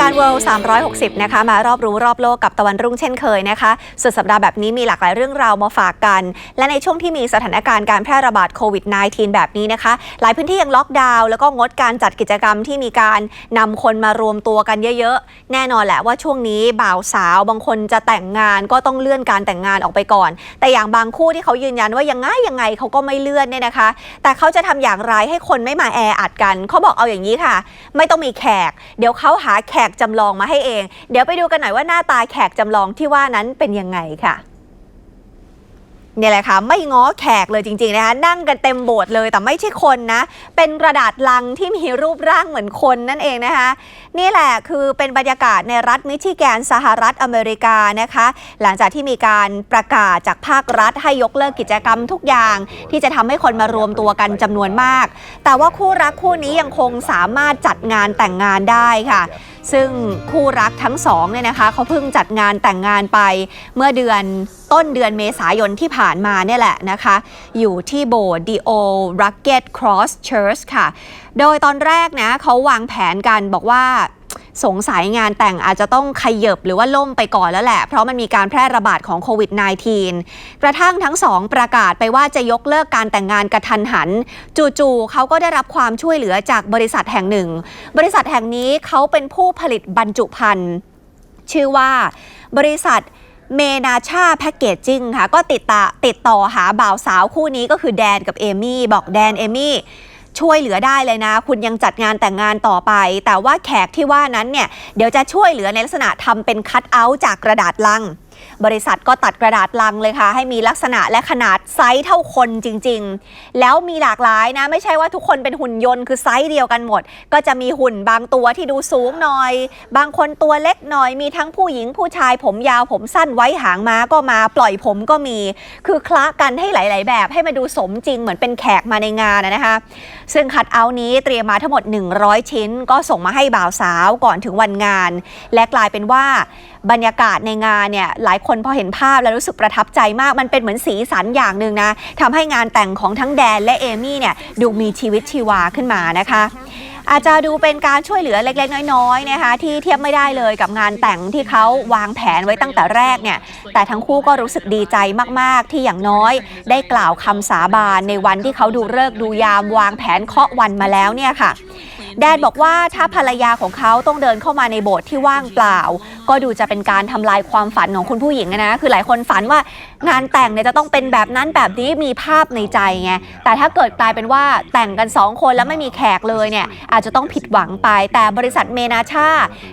การ World 360 นะคะ มารอบรู้รอบโลกกับตะวันรุ่งเช่นเคยนะคะ สุดสัปดาห์แบบนี้มีหลากหลายเรื่องราวมาฝากกัน และในช่วงที่มีสถานการณ์การแพร่ระบาดโควิด -19 แบบนี้นะคะ หลายพื้นที่ยังล็อกดาวน์แล้วก็งดการจัดกิจกรรมที่มีการนำคนมารวมตัวกันเยอะๆ แน่นอนแหละว่าช่วงนี้บ่าวสาวบางคนจะแต่งงานก็ต้องเลื่อนการแต่งงานออกไปก่อน แต่อย่างบางคู่ที่เขายืนยันว่ายังไงยังไงเขาก็ไม่เลื่อนเนี่ยนะคะ แต่เขาจะทำอย่างไรให้คนไม่มาแออัดกันเขาบอกเอาอย่างนี้ค่ะ ไม่ต้องมีแขก เดี๋ยวเขาหาแขกจำลองมาให้เอง เดี๋ยวไปดูกันหน่อยว่าหน้าตาแขกจำลองที่ว่านั้นเป็นยังไงค่ะ เนี่ยแหละค่ะไม่ง้อแขกเลยจริงๆนะคะนั่งกันเต็มโบสถ์เลยแต่ไม่ใช่คนนะ เป็นกระดาษลังที่มีรูปร่างเหมือนคนนั่นเองนะคะนี่แหละคือเป็นบรรยากาศในรัฐมิชิแกนสหรัฐอเมริกานะคะ หลังจากที่มีการประกาศจากภาครัฐให้ยกเลิกกิจกรรมทุกอย่าง ที่จะทำให้คนมารวมตัวกันจำนวนมาก แต่ว่าคู่รักคู่นี้ยังคงสามารถจัดงานแต่งงานได้ค่ะ ซึ่งคู่รักทั้งสองเนี่ยนะคะเขาเพิ่งจัดงานแต่งงานไปเมื่อเดือน ต้นเดือนเมษายนที่ผ่านมาเนี่ยแหละนะคะ อยู่ที่โบสถ์ The Old Rugged Cross Church ค่ะ โดยตอนแรกนะเขาวางแผนกันบอกว่าสงสัยงานแต่งอาจจะต้องขยบหรือว่าล่มไปก่อนแล้วแหละ เพราะมันมีการแพร่ระบาดของโควิด -19 กระทั่งทั้งสองประกาศไปว่าจะยกเลิกการแต่งงานกระทันหัน จู่ๆเขาก็ได้รับความช่วยเหลือจากบริษัทแห่งหนึ่ง บริษัทแห่งนี้เขาเป็นผู้ผลิตบรรจุภัณฑ์ชื่อว่าบริษัท เมนาชาแพคเกจจิ้งค่ะ ก็ติดตาติดต่อหาบ่าวสาวคู่นี้ก็คือแดนกับเอมี่ บอกแดนเอมี่ช่วยเหลือได้เลยนะ คุณยังจัดงานแต่งงานต่อไป แต่ว่าแขกที่ว่านั้นเนี่ย เดี๋ยวจะช่วยเหลือในลักษณะทำเป็นคัตเอาท์จากกระดาษลัง บริษัทก็ตัดกระดาษลังเลยค่ะ ให้มีลักษณะและขนาดไซส์เท่าคนจริง ๆ แล้วมีหลากหลายนะ ไม่ใช่ว่าทุกคนเป็นหุ่นยนต์คือไซส์เดียวกันหมด ก็จะมีหุ่นบางตัวที่ดูสูงหน่อย บางคนตัวเล็กหน่อย มีทั้งผู้หญิงผู้ชายผมยาวผมสั้นไว้หางม้าก็มาปล่อยผมก็มี คือคละกันให้หลาย ๆ แบบให้มาดูสมจริงเหมือนเป็นแขกมาในงานนะคะ ซึ่งคัดเอานี้เตรียมมาทั้งหมด 100 ชิ้น ก็ส่งมาให้บ่าวสาวก่อนถึงวันงาน และกลายเป็นว่าบรรยากาศในงานเนี่ยหลายคนพอเห็นภาพแล้วรู้สึกประทับใจมาก มันเป็นเหมือนสีสันอย่างหนึ่งนะทำให้งานแต่งของทั้งแดนและเอมี่เนี่ยดูมีชีวิตชีวาขึ้นมานะคะอาจจะดูเป็นการช่วยเหลือเล็กๆ น้อยๆนะคะที่เทียบไม่ได้เลยกับงานแต่งที่เขาวางแผนไว้ตั้งแต่แรกเนี่ยแต่ทั้งคู่ก็รู้สึกดีใจมากๆ ที่อย่างน้อยได้กล่าวคำสาบานในวันที่เขาดูเลิกดูยามวางแผนเคาะวันมาแล้วเนี่ยค่ะ แดนบอกว่าถ้าภรรยาของเขาต้องเดินเข้ามาในโบสถ์ที่ว่างเปล่า ก็ดูจะเป็นการทำลายความฝันของคุณผู้หญิงนะ คือหลายคนฝันว่า งานแต่งเนี่ยจะต้องเป็นแบบนั้นแบบนี้มีภาพในใจไงแต่ถ้าเกิดกลายเป็นว่าแต่งกัน 2 คนแล้วไม่มีแขกเลยเนี่ยอาจจะต้องผิดหวังไป แต่บริษัทเมนาชา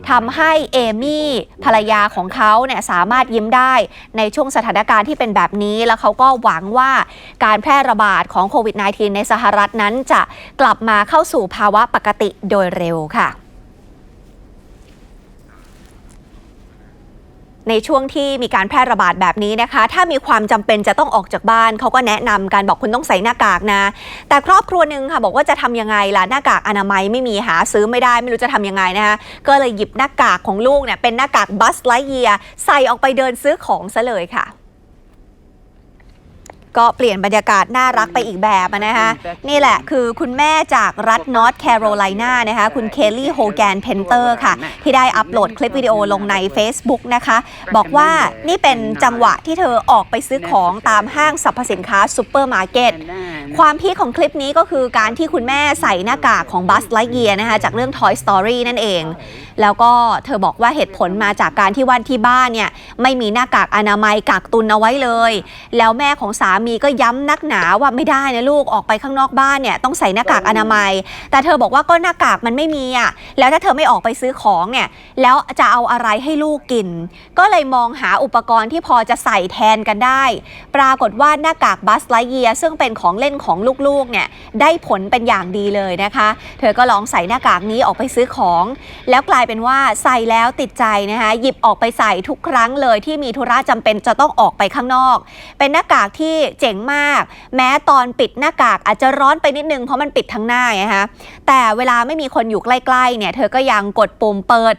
ทำให้เอมี่ภรรยาของเขาเนี่ยสามารถยิ้มได้ในช่วงสถานการณ์ที่เป็นแบบนี้ แล้วเขาก็หวังว่าการแพร่ระบาดของโควิด -19 ในสหรัฐนั้นจะกลับมาเข้าสู่ภาวะปกติโดยเร็วค่ะ ในช่วงที่มีการแพร่ระบาดแบบนี้นะคะ ถ้ามีความจำเป็นจะต้องออกจากบ้านเขาก็แนะนำการบอกคุณต้องใส่หน้ากากนะ แต่ครอบครัวหนึ่งค่ะบอกว่าจะทำยังไงล่ะหน้ากากอนามัยไม่มีหาซื้อไม่ได้ ไม่รู้จะทำยังไงนะคะก็เลยหยิบหน้ากากของลูกเนี่ยเป็นหน้ากากบัสไลเยียใส่ออกไปเดินซื้อของซะเลยค่ะ ก็เปลี่ยนบรรยากาศน่ารักไปอีกแบบอะนะคะนี่แหละคือคุณแม่จากรัฐนอร์ทแคโรไลนานะคะคุณเคลลี่โฮแกนเพนเตอร์ค่ะ ที่ได้อัปโหลดคลิปวิดีโอลงใน Facebook นะคะ บอกว่านี่เป็นจังหวะที่เธอออกไปซื้อของตามห้างสรรพสินค้าซูเปอร์มาร์เก็ตความพีคของคลิปนี้ก็คือการที่คุณแม่ใส่หน้ากากของบัสไลเยียนะคะจากเรื่อง Toy Story นั่นเอง แล้วก็เธอบอกว่าเหตุผลมาจากการที่วันที่บ้านเนี่ยไม่มีหน้ากากอนามัยกักตุนเอาไว้เลย แล้วแม่ของสามีก็ย้ำนักหนาว่าไม่ได้นะลูกออกไปข้างนอกบ้านเนี่ยต้องใส่หน้ากากอนามัย แต่เธอบอกว่าก็หน้ากากมันไม่มีอะแล้วถ้าเธอไม่ออกไปซื้อของเนี่ยแล้วจะเอาอะไรให้ลูกกิน ก็เลยมองหาอุปกรณ์ที่พอจะใส่แทนกันได้ ปรากฏว่าหน้ากากบัสไลเยียซึ่งเป็นของเล่นของลูกๆเนี่ยได้ผลเป็นอย่างดีเลยนะคะ เธอก็ลองใส่หน้ากากนี้ออกไปซื้อของ แล้วกลายเป็นว่าใส่แล้วติดใจนะคะหยิบออกไปใส่ทุกครั้งเลยที่มีธุระจำเป็นจะต้องออกไปข้างนอก เป็นหน้ากากที่เจ๋งมาก แม้ตอนปิดหน้ากากอาจจะร้อนไปนิดนึงเพราะมันปิดทั้งหน้าไงคะแต่เวลาไม่มีคนอยู่ใกล้ๆเนี่ยเธอก็ยังกดปุ่มเปิด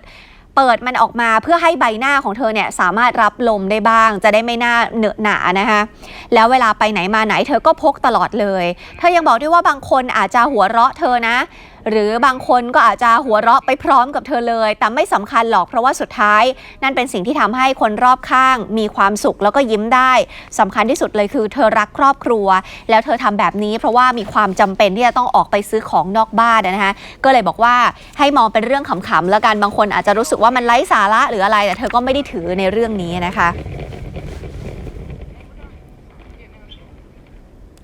เปิดมันออกมาเพื่อให้ใบหน้าของเธอเนี่ยสามารถรับลมได้บ้าง จะได้ไม่หน้าเหนอะหนานะคะแล้วเวลาไปไหนมาไหนเธอก็พกตลอดเลย เธอยังบอกด้วยว่าบางคนอาจจะหัวเราะเธอนะ หรือบางคนก็อาจจะหัวเราะไปพร้อมกับเธอเลย แต่ไม่สำคัญหรอกเพราะว่าสุดท้าย นั่นเป็นสิ่งที่ทำให้คนรอบข้าง มีความสุขแล้วก็ยิ้มได้สำคัญที่สุดเลยคือเธอรักครอบครัว แล้วเธอทำแบบนี้ เพราะว่ามีความจำเป็นที่จะต้องออกไปซื้อของนอกบ้านนะคะก็เลยบอกว่าให้มองเป็นเรื่องขำๆแล้วกันบางคนอาจจะรู้สึกว่ามันไร้สาระหรืออะไร แต่เธอก็ไม่ได้ถือในเรื่องนี้นะคะ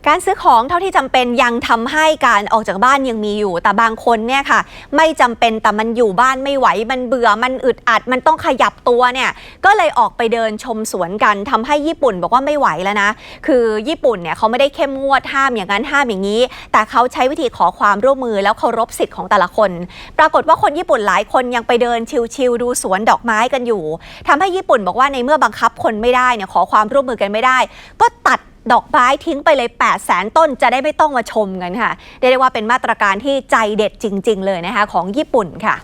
การซื้อของเท่าที่จำเป็นยังทำให้การออกจากบ้านยังมีอยู่ แต่บางคนเนี่ยค่ะ ไม่จำเป็นแต่มันอยู่บ้านไม่ไหว มันเบื่อมันอึดอัด มันต้องขยับตัวเนี่ยก็เลยออกไปเดินชมสวนกันทำให้ญี่ปุ่นบอกว่าไม่ไหวแล้วนะ คือญี่ปุ่นเนี่ยเขาไม่ได้เข้มงวดห้ามอย่างนั้นห้ามอย่างนี้ แต่เขาใช้วิธีขอความร่วมมือแล้วเคารพสิทธิ์ของแต่ละคน ปรากฏว่าคนญี่ปุ่นหลายคนยังไปเดินชิลๆดูสวนดอกไม้กันอยู่ทำให้ญี่ปุ่นบอกว่าในเมื่อบังคับคนไม่ได้เนี่ยขอความร่วมมือกันไม่ได้ ก็ตัด ดอกไม้ทิ้งไปเลย8 0 0แสนต้นจะได้ไม่ต้องมาชมกันค่ะเรียกได้ว่าเป็นมาตรการที่ใจเด็ดจริง ๆ เลยนะคะของญี่ปุ่นค่ะ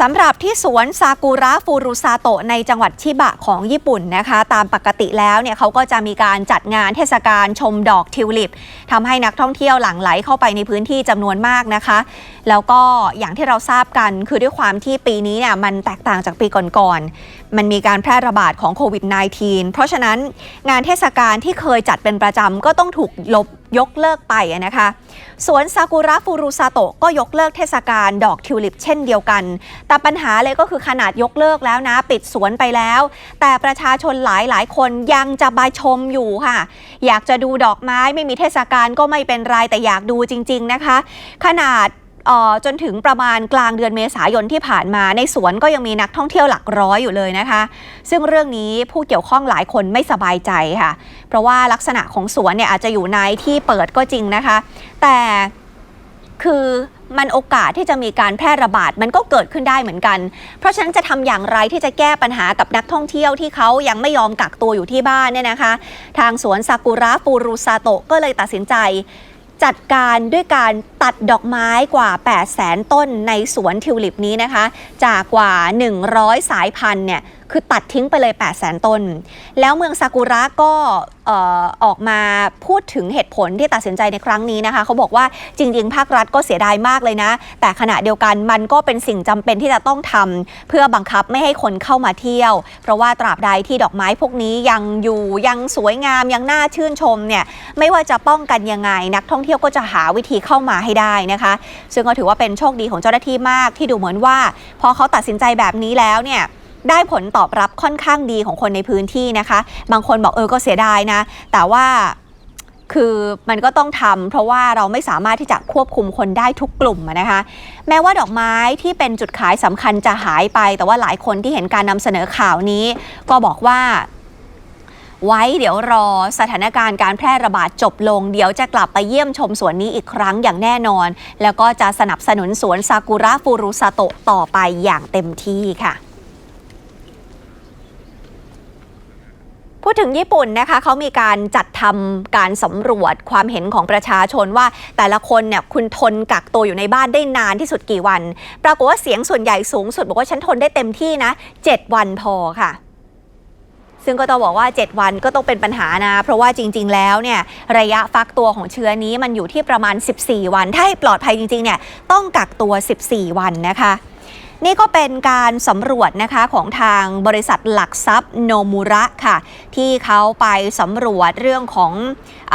สำหรับที่สวนซากุระฟูรุซาโตะในจังหวัดชิบะของญี่ปุ่นนะคะ ตามปกติแล้วเนี่ยเขาก็จะมีการจัดงานเทศกาลชมดอกทิวลิปทำให้นักท่องเที่ยวหลั่งไหลเข้าไปในพื้นที่จำนวนมากนะคะ แล้วก็อย่างที่เราทราบกันคือด้วยความที่ปีนี้เนี่ยมันแตกต่างจากปีก่อนๆมันมีการแพร่ระบาดของโควิด -19 เพราะฉะนั้นงานเทศกาลที่เคยจัดเป็นประจำก็ต้องถูกลบยกเลิกไปนะคะสวนซากุระฟูรุซาโตะก็ยกเลิกเทศกาลดอกทิวลิปเช่นเดียวกัน แต่ปัญหาเลยก็คือขนาดยกเลิกแล้วนะ ปิดสวนไปแล้ว แต่ประชาชนหลายหลายคนยังจะมาชมอยู่ค่ะ อยากจะดูดอกไม้ไม่มีเทศกาลก็ไม่เป็นไรแต่อยากดูจริง ๆนะคะ ขนาด จนถึงประมาณกลางเดือนเมษายนที่ผ่านมา ในสวนก็ยังมีนักท่องเที่ยวหลักร้อยอยู่เลยนะคะ ซึ่งเรื่องนี้ผู้เกี่ยวข้องหลายคนไม่สบายใจค่ะ เพราะว่าลักษณะของสวนเนี่ยอาจจะอยู่ในที่เปิดก็จริงนะคะ แต่คือมันโอกาสที่จะมีการแพร่ระบาดมันก็เกิดขึ้นได้เหมือนกัน เพราะฉะนั้นจะทำอย่างไรที่จะแก้ปัญหากับนักท่องเที่ยวที่เขายังไม่ยอมกักตัวอยู่ที่บ้านเนี่ยนะคะ ทางสวนซากุระฟูรุซาโตะก็เลยตัดสินใจ จัดการด้วยการตัดดอกไม้กว่า 8 0 0แสนต้นในสวนทิวลิปนี้นะคะ จากกว่า 100 สายพันธุ์เนี่ยคือตัดทิ้งไปเลย 8 0 0แสนต้น แล้วเมืองซากุระก็ออออกมาพูดถึงเหตุผลที่ตัดสินใจในครั้งนี้นะคะ เขาบอกว่าจริง ๆ ภาครัฐก็เสียดายมากเลยนะ แต่ขณะเดียวกันมันก็เป็นสิ่งจำเป็นที่จะต้องทำเพื่อบังคับไม่ให้คนเข้ามาเที่ยว เพราะว่าตราบใดที่ดอกไม้พวกนี้ยังอยู่ยังสวยงามยังน่าชื่นชมเนี่ยไม่ว่าจะป้องกันยังไง นักท่องเที่ยวก็จะหาวิธีเข้ามาให้ได้นะคะ ซึ่งก็ถือว่าเป็นโชคดีของเจ้าหน้าที่มากที่ดูเหมือนว่า พอเขาตัดสินใจแบบนี้แล้วเนี่ยได้ผลตอบรับค่อนข้างดีของคนในพื้นที่นะคะ บางคนบอกเออก็เสียดายนะ แต่ว่าคือมันก็ต้องทำเพราะว่าเราไม่สามารถที่จะควบคุมคนได้ทุกกลุ่มนะคะ แม้ว่าดอกไม้ที่เป็นจุดขายสำคัญจะหายไป แต่ว่าหลายคนที่เห็นการนำเสนอข่าวนี้ ก็บอกว่า ไว้เดี๋ยวรอสถานการณ์การแพร่ระบาดจบลง เดี๋ยวจะกลับไปเยี่ยมชมสวนนี้อีกครั้งอย่างแน่นอน แล้วก็จะสนับสนุนสวนซากุระฟูรุซาโตะต่อไปอย่างเต็มที่ค่ะพูดถึงญี่ปุ่นนะคะเขามีการจัดทำการสำรวจความเห็นของประชาชนว่าแต่ละคนเนี่ยคุณทนกักตัวอยู่ในบ้านได้นานที่สุดกี่วัน ปรากฏว่าเสียงส่วนใหญ่สูงสุด บอกว่าฉันทนได้เต็มที่นะ 7 วันพอค่ะ ซึ่งก็ต้องบอกว่า 7 วันก็ต้องเป็นปัญหานะ เพราะว่าจริง ๆ แล้วเนี่ยระยะฟักตัวของเชื้อนี้มันอยู่ที่ประมาณ 14 วัน ถ้าให้ปลอดภัยจริงๆเนี่ยต้องกักตัว 14 วันนะคะ นี่ก็เป็นการสำรวจนะคะของทางบริษัทหลักทรัพย์โนมุระค่ะ ที่เขาไปสำรวจเรื่องของ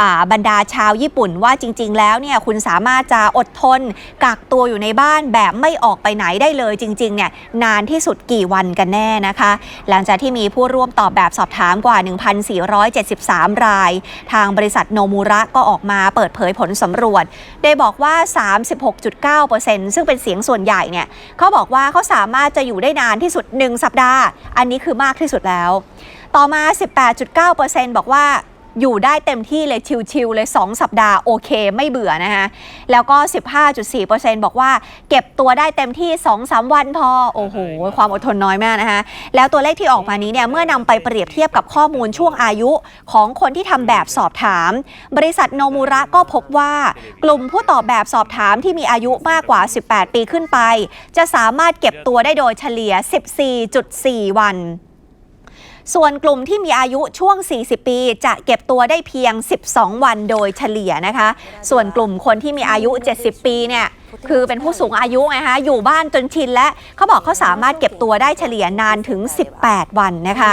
อบรรดาชาวญี่ปุ่นว่าจริง ๆ แล้วเนี่ยคุณสามารถจะอดทนกักตัวอยู่ในบ้านแบบไม่ออกไปไหนได้เลยจริงๆเนี่ยนานที่สุดกี่วันกันแน่นะคะ หลังจากที่มีผู้ร่วมตอบแบบสอบถามกว่า 1,473 ราย ทางบริษัทโนมูระก็ออกมาเปิดเผยผลสำรวจโดยบอกว่า 36.9%ซึ่งเป็นเสียงส่วนใหญ่เนี่ยเขาบอกว่าเขาสามารถจะอยู่ได้นานที่สุด 1 สัปดาห์ อันนี้คือมากที่สุดแล้ว ต่อมา 18.9%บอกว่า อยู่ได้เต็มที่เลยชิวๆเลย 2 สัปดาห์โอเคไม่เบื่อนะคะแล้วก็ 15.4%บอกว่าเก็บตัวได้เต็มที่ 2-3 วันพอ โอ้โห ความอดทนน้อยมากนะคะแล้วตัวเลขที่ออกมานี้เนี่ยเมื่อนำไปเปรียบเทียบกับข้อมูลช่วงอายุของคนที่ทำแบบสอบถาม บริษัทโนมูระก็พบว่า กลุ่มผู้ตอบแบบสอบถามที่มีอายุมากกว่า 18 ปีขึ้นไป จะสามารถเก็บตัวได้โดยเฉลี่ย 14.4 วัน ส่วนกลุ่มที่มีอายุช่วง 40 ปี จะเก็บตัวได้เพียง 12 วันโดยเฉลี่ยนะคะ ส่วนกลุ่มคนที่มีอายุ 70 ปีเนี่ย คือเป็นผู้สูงอายุไงคะอยู่บ้านจนชินและเขาบอกเขาสามารถเก็บตัวได้เฉลี่ยนานถึง 18 วันนะคะ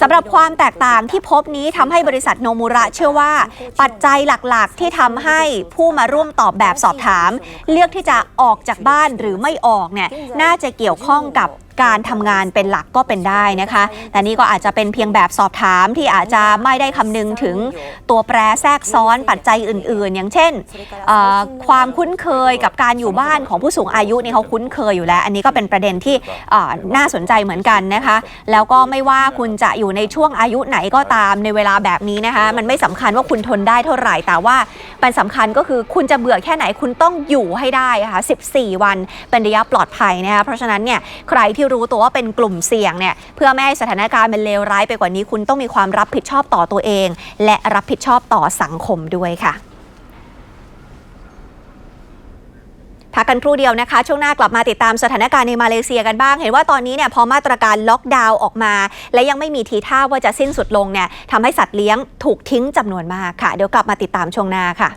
สำหรับความแตกต่างที่พบนี้ทำให้บริษัทโนมุระเชื่อว่า ปัจจัยหลักๆ ที่ทำให้ผู้มาร่วมตอบแบบสอบถาม เลือกที่จะออกจากบ้านหรือไม่ออกเนี่ยน่าจะเกี่ยวข้องกับการทำงานเป็นหลักก็เป็นได้นะคะ แต่นี่ก็อาจจะเป็นเพียงแบบสอบถามที่อาจจะไม่ได้คำนึงถึงตัวแปรแทรกซ้อนปัจจัยอื่น ๆ อย่างเช่นเอ่อความคุ้นเคยกับการอยู่บ้านของผู้สูงอายุนี่เขาคุ้นเคยอยู่แล้ว อันนี้ก็เป็นประเด็นที่เอ่อน่าสนใจเหมือนกันนะคะ แล้วก็ไม่ว่าคุณจะอยู่ในช่วงอายุไหนก็ตามในเวลาแบบนี้นะคะ มันไม่สำคัญว่าคุณทนได้เท่าไหร่ แต่ว่ามันสำคัญก็คือคุณจะเบื่อแค่ไหนคุณต้องอยู่ให้ได้ค่ะ 14 วันเป็นระยะปลอดภัยนะคะเพราะฉะนั้นเนี่ยใครที่รู้ตัวว่าเป็นกลุ่มเสี่ยงเนี่ยเพื่อไม่ให้สถานการณ์มันเลวร้ายไปกว่านี้ คุณต้องมีความรับผิดชอบต่อตัวเอง และรับผิดชอบต่อสังคมด้วยค่ะ พักกันครู่เดียวนะคะ ช่วงหน้ากลับมาติดตามสถานการณ์ในมาเลเซียกันบ้าง เห็นว่าตอนนี้เนี่ยพอมาตรการล็อกดาวน์ออกมา และยังไม่มีทีท่าว่าจะสิ้นสุดลงเนี่ยทำให้สัตว์เลี้ยงถูกทิ้งจำนวนมากค่ะ เดี๋ยวกลับมาติดตามช่วงหน้าค่ะ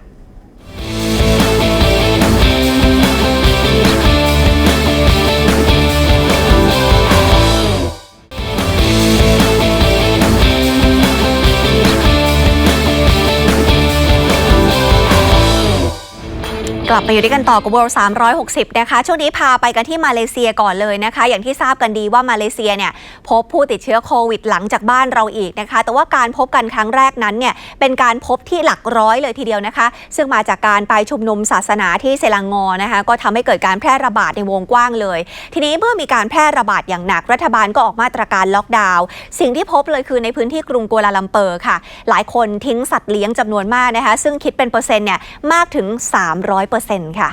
กลับมาอยู่ด้วยกันต่อกับ World 360 นะคะ ช่วงนี้พาไปกันที่มาเลเซียก่อนเลยนะคะ อย่างที่ทราบกันดีว่ามาเลเซียเนี่ยพบผู้ติดเชื้อโควิดหลังจากบ้านเราอีกนะคะ แต่ว่าการพบกันครั้งแรกนั้นเนี่ยเป็นการพบที่หลักร้อยเลยทีเดียวนะคะ ซึ่งมาจากการไปชุมนุมศาสนาที่เซลังงอนะคะ ก็ทำให้เกิดการแพร่ระบาดในวงกว้างเลย ทีนี้เมื่อมีการแพร่ระบาดอย่างหนักรัฐบาลก็ออกมาตรการล็อกดาวน์ สิ่งที่พบเลยคือในพื้นที่กรุงกัวลาลัมเปอร์ค่ะ หลายคนทิ้งสัตว์เลี้ยงจำนวนมากนะคะ ซึ่งคิดเป็นเปอร์เซ็นต์เนี่ยมากถึง 300%ค่ะ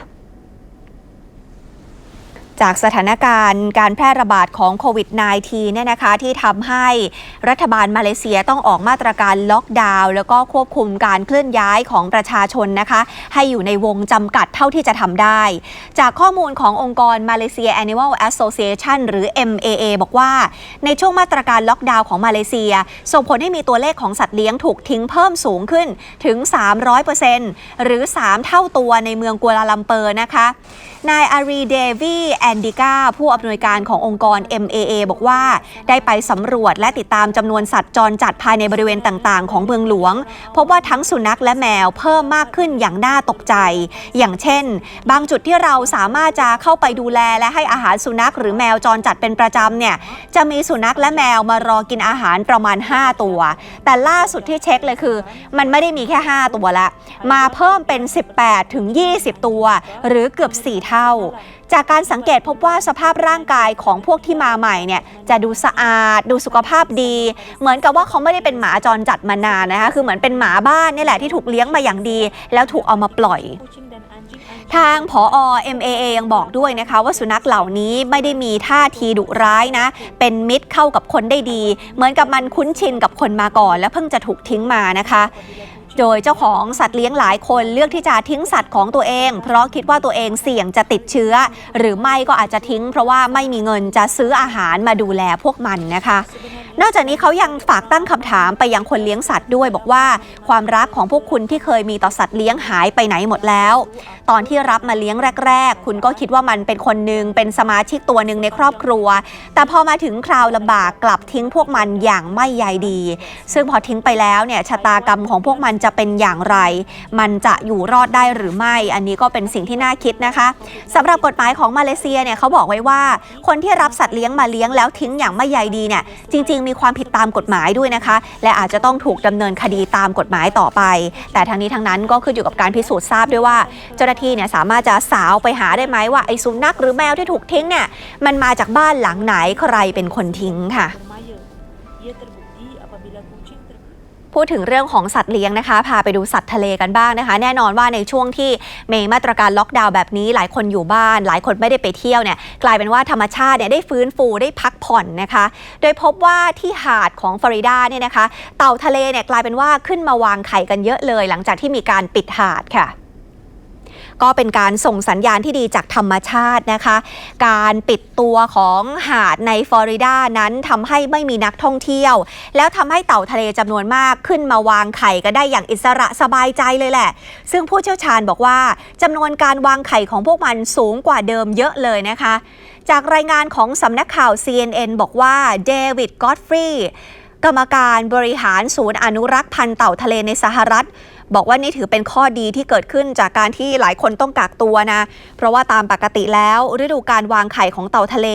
จากสถานการณ์การแพร่ระบาดของโควิด -19 เนี่ยนะคะที่ทำให้รัฐบาลมาเลเซียต้องออกมาตรการล็อกดาวน์แล้วก็ควบคุมการเคลื่อนย้ายของประชาชนนะคะ ให้อยู่ในวงจำกัดเท่าที่จะทำได้ จากข้อมูลขององค์กร Malaysia Animal Association หรือ MAA บอกว่า ในช่วงมาตรการล็อกดาวน์ของมาเลเซีย ส่งผลให้มีตัวเลขของสัตว์เลี้ยงถูกทิ้งเพิ่มสูงขึ้นถึง 300%หรือ 3 เท่าตัวในเมืองกัวลาลัมเปอร์นะคะนายอารีเดวีแนดิก้า ผู้อำนวยการขององค์กร MAA บอกว่า ได้ไปสำรวจและติดตามจำนวนสัตว์จรจัดภายในบริเวณต่างๆ ของเมืองหลวง พบว่าทั้งสุนัขและแมวเพิ่มมากขึ้นอย่างน่าตกใจ อย่างเช่น บางจุดที่เราสามารถจะเข้าไปดูแลและให้อาหารสุนัขหรือแมวจรจัดเป็นประจำเนี่ยจะมีสุนัขและแมวมารอกินอาหารประมาณ 5 ตัว แต่ล่าสุดที่เช็คเลยคือ มันไม่ได้มีแค่ 5 ตัวละ มาเพิ่มเป็น 18 ถึง 20 ตัว หรือเกือบ 4 เท่า จากการสังเกตพบว่าสภาพร่างกายของพวกที่มาใหม่เนี่ยจะดูสะอาด ดูสุขภาพดี เหมือนกับว่าเขาไม่ได้เป็นหมาจรจัดมานานนะคะคือเหมือนเป็นหมาบ้านนี่แหละที่ถูกเลี้ยงมาอย่างดี แล้วถูกเอามาปล่อยทางผอ MAA ยังบอกด้วยนะคะ ว่าสุนัขเหล่านี้ไม่ได้มีท่าทีดุร้ายนะ เป็นมิตรเข้ากับคนได้ดี เหมือนกับมันคุ้นชินกับคนมาก่อน และเพิ่งจะถูกทิ้งมานะคะ โดยเจ้าของสัตว์เลี้ยงหลายคนเลือกที่จะทิ้งสัตว์ของตัวเอง เพราะคิดว่าตัวเองเสี่ยงจะติดเชื้อ หรือไม่ก็อาจจะทิ้ง เพราะว่าไม่มีเงินจะซื้ออาหารมาดูแลพวกมันนะคะ นอกจากนี้เขายังฝากตั้งคำถามไปยังคนเลี้ยงสัตว์ด้วย บอกว่าความรักของพวกคุณที่เคยมีต่อสัตว์เลี้ยงหายไปไหนหมดแล้ว ตอนที่รับมาเลี้ยงแรก ๆ คุณก็คิดว่ามันเป็นคนหนึ่งเป็นสมาชิกตัวหนึ่งในครอบครัว แต่พอมาถึงคราวลำบากกลับทิ้งพวกมันอย่างไม่ใยดี ซึ่งพอทิ้งไปแล้วเนี่ยชะตากรรมของพวกมันจะเป็นอย่างไร มันจะอยู่รอดได้หรือไม่ อันนี้ก็เป็นสิ่งที่น่าคิดนะคะสำหรับกฎหมายของมาเลเซียเนี่ยเขาบอกไว้ว่า คนที่รับสัตว์เลี้ยงมาเลี้ยงแล้วทิ้งอย่างไม่ใยดีเนี่ยจริง ๆ มีความผิดตามกฎหมายด้วยนะคะ และอาจจะต้องถูกดำเนินคดีตามกฎหมายต่อไป แต่ทั้งนี้ทั้งนั้นก็ขึ้นอยู่กับการพิสูจน์ทราบด้วยว่า เจ้าหน้าที่เนี่ยสามารถจะสาวไปหาได้ไหมว่าไอ้สุนัขหรือแมวที่ถูกทิ้งเนี่ยมันมาจากบ้านหลังไหนใครเป็นคนทิ้งค่ะ พูดถึงเรื่องของสัตว์เลี้ยงนะคะ พาไปดูสัตว์ทะเลกันบ้างนะคะ แน่นอนว่าในช่วงที่มีมาตรการล็อกดาวน์แบบนี้ หลายคนอยู่บ้าน หลายคนไม่ได้ไปเที่ยวเนี่ยกลายเป็นว่าธรรมชาติเนี่ยได้ฟื้นฟูได้พักผ่อนนะคะ โดยพบว่าที่หาดของฟลอริดาเนี่ยนะคะ เต่าทะเลเนี่ยกลายเป็นว่าขึ้นมาวางไข่กันเยอะเลย หลังจากที่มีการปิดหาดค่ะ ก็เป็นการส่งสัญญาณที่ดีจากธรรมชาตินะคะ การปิดตัวของหาดในฟลอริดานั้นทำให้ไม่มีนักท่องเที่ยว แล้วทำให้เต่าทะเลจำนวนมากขึ้นมาวางไข่กันได้อย่างอิสระสบายใจเลยแหละ ซึ่งผู้เชี่ยวชาญบอกว่าจำนวนการวางไข่ของพวกมันสูงกว่าเดิมเยอะเลยนะคะ จากรายงานของสำนักข่าว CNN บอกว่าเดวิดกอตฟรีกรรมการบริหารศูนย์อนุรักษ์พันธุ์เต่าทะเลในสหรัฐ บอกว่านี่ถือเป็นข้อดีที่เกิดขึ้นจากการที่หลายคนต้องกักตัวนะ เพราะว่าตามปกติแล้ว ฤดูการวางไข่ของเต่าทะเล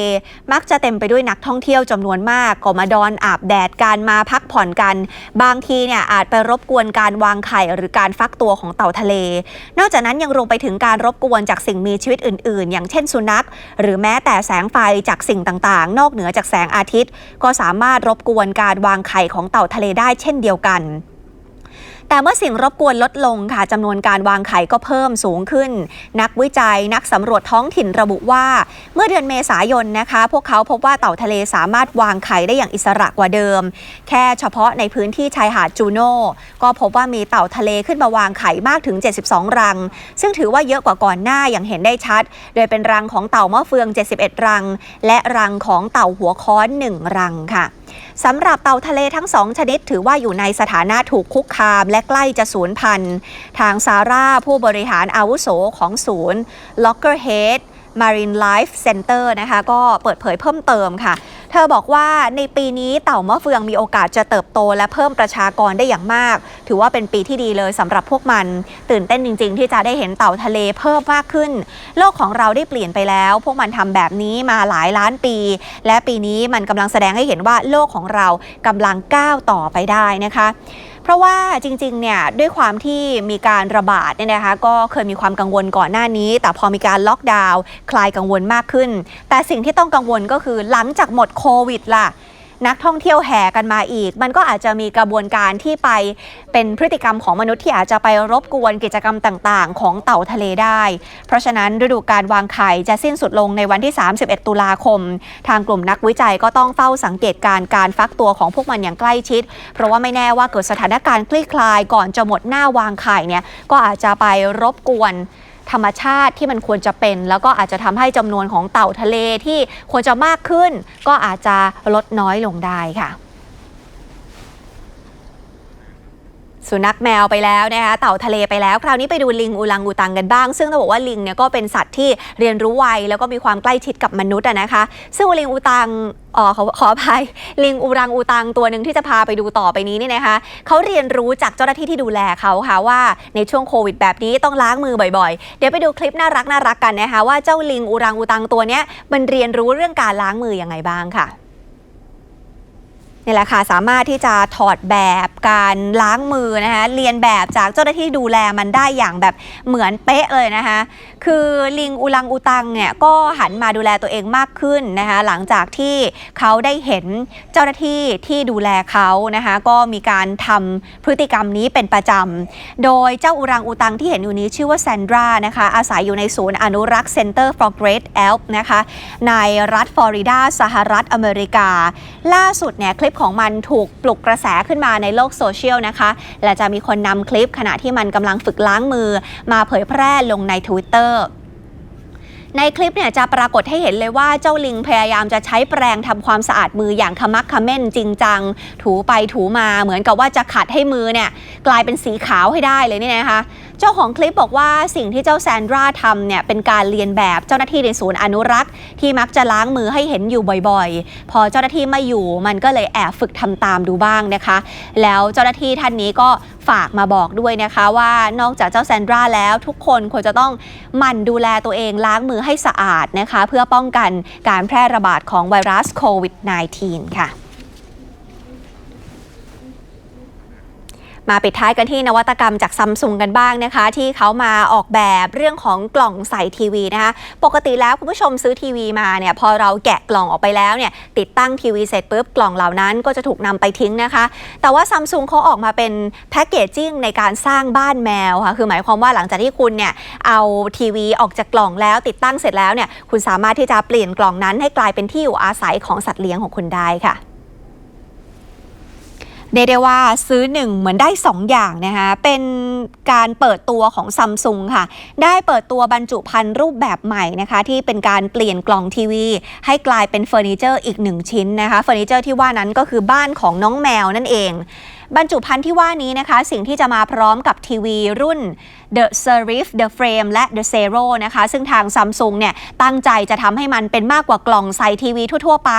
มักจะเต็มไปด้วยนักท่องเที่ยวจำนวนมากก็มาดอนอาบแดดการมาพักผ่อนกัน บางทีเนี่ยอาจไปรบกวนการวางไข่หรือการฟักตัวของเต่าทะเล นอกจากนั้นยังรวมไปถึงการรบกวนจากสิ่งมีชีวิตอื่น ๆ อย่างเช่นสุนัข หรือแม้แต่แสงไฟจากสิ่งต่าง ๆ นอกเหนือจากแสงอาทิตย์ ก็สามารถรบกวนการวางไข่ของเต่าทะเลได้เช่นเดียวกัน แต่เมื่อสิ่งรบกวนลดลงค่ะจำนวนการวางไข่ก็เพิ่มสูงขึ้น นักวิจัยนักสำรวจท้องถิ่นระบุว่า เมื่อเดือนเมษายนนะคะ พวกเขาพบว่าเต่าทะเลสามารถวางไข่ได้อย่างอิสระกว่าเดิม แค่เฉพาะในพื้นที่ชายหาดจูโน่ก็พบว่ามีเต่าทะเลขึ้นมาวางไข่มากถึง 72 รัง ซึ่งถือว่าเยอะกว่าก่อนหน้าอย่างเห็นได้ชัด โดยเป็นรังของเต่ามะเฟือง 71 รัง และรังของเต่าหัวค้อน 1 รังค่ะ สำหรับเต่าทะเลทั้งสองชนิดถือว่าอยู่ในสถานะถูกคุกคามและใกล้จะสูญพันธุ์ ทางซาร่าผู้บริหารอาวุโสของศูนย์ Lockerhead Marine Life Center นะคะ ก็เปิดเผยเพิ่มเติมค่ะ เธอบอกว่าในปีนี้เต่ามะเฟืองมีโอกาสจะเติบโต และเพิ่มประชากรได้อย่างมาก ถือว่าเป็นปีที่ดีเลยสำหรับพวกมัน ตื่นเต้นจริง ๆ ที่จะได้เห็นเต่าทะเลเพิ่มมากขึ้น โลกของเราได้เปลี่ยนไปแล้ว พวกมันทำแบบนี้มาหลายล้านปี และปีนี้มันกำลังแสดงให้เห็นว่าโลกของเรากำลังก้าวต่อไปได้นะคะ เพราะว่าจริงๆเนี่ยด้วยความที่มีการระบาดเนี่ยนะคะก็เคยมีความกังวลก่อนหน้านี้ แต่พอมีการล็อกดาวน์คลายกังวลมากขึ้น แต่สิ่งที่ต้องกังวลก็คือหลังจากหมดโควิดล่ะ นักท่องเที่ยวแห่กันมาอีก มันก็อาจจะมีกระบวนการที่ไปเป็นพฤติกรรมของมนุษย์ที่อาจจะไปรบกวนกิจกรรมต่างๆ ของเต่าทะเลได้ เพราะฉะนั้นฤดูการวางไข่จะสิ้นสุดลงในวันที่ 31 ตุลาคม ทางกลุ่มนักวิจัยก็ต้องเฝ้าสังเกตการ์การฟักตัวของพวกมันอย่างใกล้ชิด เพราะว่าไม่แน่ว่าเกิดสถานการณ์คลี่คลายก่อนจะหมดหน้าวางไข่เนี่ยก็อาจจะไปรบกวน ธรรมชาติที่มันควรจะเป็น แล้วก็อาจจะทำให้จำนวนของเต่าทะเลที่ควรจะมากขึ้น ก็อาจจะลดน้อยลงได้ค่ะ สุนัขแมวไปแล้วนะคะเต่าทะเลไปแล้ว คราวนี้ไปดูลิงอูลังอูตังกันบ้าง ซึ่งต้องบอกว่าลิงเนี่ยก็เป็นสัตว์ที่เรียนรู้ไวแล้วก็มีความใกล้ชิดกับมนุษย์นะคะ ซึ่งลิงอูตังออขอขออภัยลิงอูรังอูตังตัวหนึ่งที่จะพาไปดูต่อไปนี้เนี่ยนะคะเขาเรียนรู้จากเจ้าหน้าที่ที่ดูแลเขาค่ะว่าในช่วงโควิดแบบนี้ต้องล้างมือบ่อยๆ เดี๋ยวไปดูคลิปน่ารักน่ารักกันนะคะว่าเจ้าลิงอูรังอูตังตัวเนี้ยมันเรียนรู้เรื่องการล้างมือยังไงบ้างค่ะ นี่แหละค่ะสามารถที่จะถอดแบบการล้างมือนะคะเรียนแบบจากเจ้าหน้าที่ดูแลมันได้อย่างแบบเหมือนเป๊ะเลยนะคะคือลิงอูลังอูตังเนี่ยก็หันมาดูแลตัวเองมากขึ้นนะคะหลังจากที่เขาได้เห็นเจ้าหน้าที่ที่ดูแลเขานะคะก็มีการทำพฤติกรรมนี้เป็นประจำโดยเจ้าอูรังอูตังที่เห็นอยู่นี้ชื่อว่าแซนดรานะคะอาศัยอยู่ในศูนย์อนุรักษ์ Center for Great Elk นะคะในรัฐฟลอริดาสหรัฐอเมริกา ล่าสุดเนี่ยคลิปของมันถูกปลุกกระแสขึ้นมาในโลกโซเชียลนะคะและจะมีคนนำคลิปขณะที่มันกำลังฝึกล้างมือมาเผยแพร่ลงใน Twitter ในคลิปเนี่ยจะปรากฏให้เห็นเลยว่าเจ้าลิงพยายามจะใช้แปรงทำความสะอาดมืออย่างขมักขม้นจริงจัง ถูไปถูมาเหมือนกับว่าจะขัดให้มือเนี่ยกลายเป็นสีขาวให้ได้เลยนี่นะคะ เจ้าของคลิปบอกว่าสิ่งที่เจ้าแซนดราทำเนี่ยเป็นการเรียนแบบเจ้าหน้าที่ในศูนย์อนุรักษ์ ที่มักจะล้างมือให้เห็นอยู่บ่อยๆ พอเจ้าหน้าที่ไม่อยู่มันก็เลยแอบฝึกทำตามดูบ้างนะคะ แล้วเจ้าหน้าที่ท่านนี้ก็ ฝากมาบอกด้วยนะคะว่านอกจากเจ้าแซนดราแล้วทุกคนควรจะต้องหมั่นดูแลตัวเองล้างมือให้สะอาดนะคะ เพื่อป้องกันการแพร่ระบาดของไวรัสโควิด -19 ค่ะ มาปิดท้ายกันที่นวัตกรรมจากซัมซุงกันบ้างนะคะ ที่เขามาออกแบบเรื่องของกล่องใส่ทีวีนะคะปกติแล้วคุณผู้ชมซื้อทีวีมาเนี่ยพอเราแกะกล่องออกไปแล้วเนี่ยติดตั้งทีวีเสร็จปุ๊บกล่องเหล่านั้นก็จะถูกนำไปทิ้งนะคะ แต่ว่าซัมซุงเขาออกมาเป็นแพ็กเกจจิ้งในการสร้างบ้านแมวค่ะคือหมายความว่าหลังจากที่คุณเนี่ยเอาทีวีออกจากกล่องแล้วติดตั้งเสร็จแล้วเนี่ยคุณสามารถที่จะเปลี่ยนกล่องนั้นให้กลายเป็นที่อยู่อาศัยของสัตว์เลี้ยงของคุณได้ค่ะ เรียกได้ว่าซื้อหนึ่งเหมือนได้ 2 อย่างนะคะเป็นการเปิดตัวของซัมซุงค่ะ ได้เปิดตัวบรรจุภัณฑ์รูปแบบใหม่นะคะ ที่เป็นการเปลี่ยนกล่องทีวี ให้กลายเป็นเฟอร์นิเจอร์อีกหนึ่งชิ้นนะคะเฟอร์นิเจอร์ที่ว่านั้นก็คือบ้านของน้องแมวนั่นเอง บรรจุภัณฑ์ที่ว่านี้นะคะ สิ่งที่จะมาพร้อมกับทีวีรุ่น The Serif The Frame และ The Zero นะคะ ซึ่งทาง Samsung เนี่ยตั้งใจจะทำให้มันเป็นมากกว่ากล่องใส่ทีวีทั่ว ๆ ไป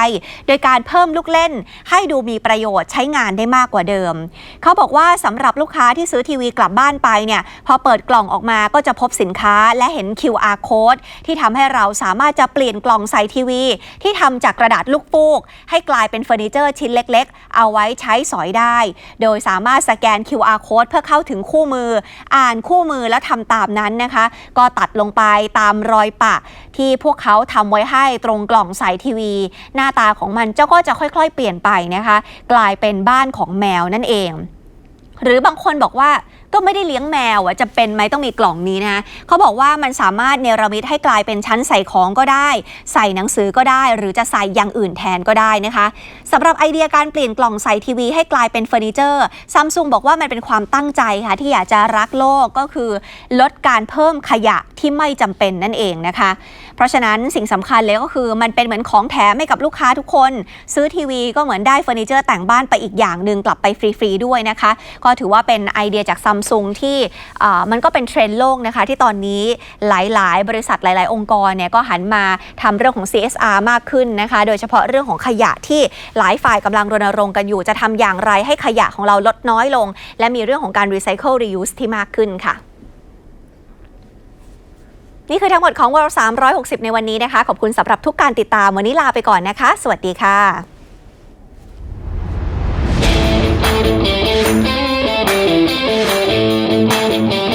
โดยการเพิ่มลูกเล่น ให้ดูมีประโยชน์ใช้งานได้มากกว่าเดิม เขาบอกว่าสำหรับลูกค้าที่ซื้อทีวีกลับบ้านไปเนี่ยพอเปิดกล่องออกมาก็จะพบสินค้าและเห็น QR code ที่ทำให้เราสามารถจะเปลี่ยนกล่องใส่ทีวี ที่ทำจากกระดาษลูกฟูก ให้กลายเป็นเฟอร์นิเจอร์ชิ้นเล็ก ๆ เอาไว้ใช้สอยได้ โดยสามารถสแกน QR code เพื่อเข้าถึงคู่มือ อ่านคู่มือแล้วทำตามนั้นนะคะ ก็ตัดลงไปตามรอยปะ ที่พวกเขาทำไว้ให้ตรงกล่องใส่ทีวี หน้าตาของมันเจ้าก็จะค่อยๆ เปลี่ยนไปนะคะ กลายเป็นบ้านของแมวนั่นเอง หรือบางคนบอกว่า ก็ไม่ได้เลี้ยงแมวอะจะเป็นไหมต้องมีกล่องนี้นะเขาบอกว่ามันสามารถเนรมิตให้กลายเป็นชั้นใส่ของก็ได้ ใส่หนังสือก็ได้ หรือจะใส่อย่างอื่นแทนก็ได้นะคะสำหรับไอเดียการเปลี่ยนกล่องใส่ทีวีให้กลายเป็นเฟอร์นิเจอร์ซัมซุงบอกว่ามันเป็นความตั้งใจค่ะที่อยากจะรักโลกก็คือ ลดการเพิ่มขยะ ที่ไม่จำเป็นนั่นเองนะคะ เพราะฉะนั้นสิ่งสำคัญเลยก็คือมันเป็นเหมือนของแถมให้กับลูกค้าทุกคน ซื้อทีวีก็เหมือนได้เฟอร์นิเจอร์แต่งบ้านไปอีกอย่างหนึ่งกลับไปฟรีๆด้วยนะคะ ก็ถือว่าเป็นไอเดียจากซัมซุงที่มันก็เป็นเทรนด์โลกนะคะ ที่ตอนนี้หลายๆ บริษัทหลาย ๆ องค์กรเนี่ยก็หันมาทำเรื่องของ CSR มากขึ้นนะคะ โดยเฉพาะเรื่องของขยะที่หลายฝ่ายกำลังรณรงค์กันอยู่ จะทำอย่างไรให้ขยะของเราลดน้อยลง และมีเรื่องของการ Recycle Reuse ที่มากขึ้นค่ะ นี่คือทั้งหมดของวอล360 ในวันนี้นะคะ ขอบคุณสำหรับทุกการติดตามวันนี้ลาไปก่อนนะคะ สวัสดีค่ะ Thank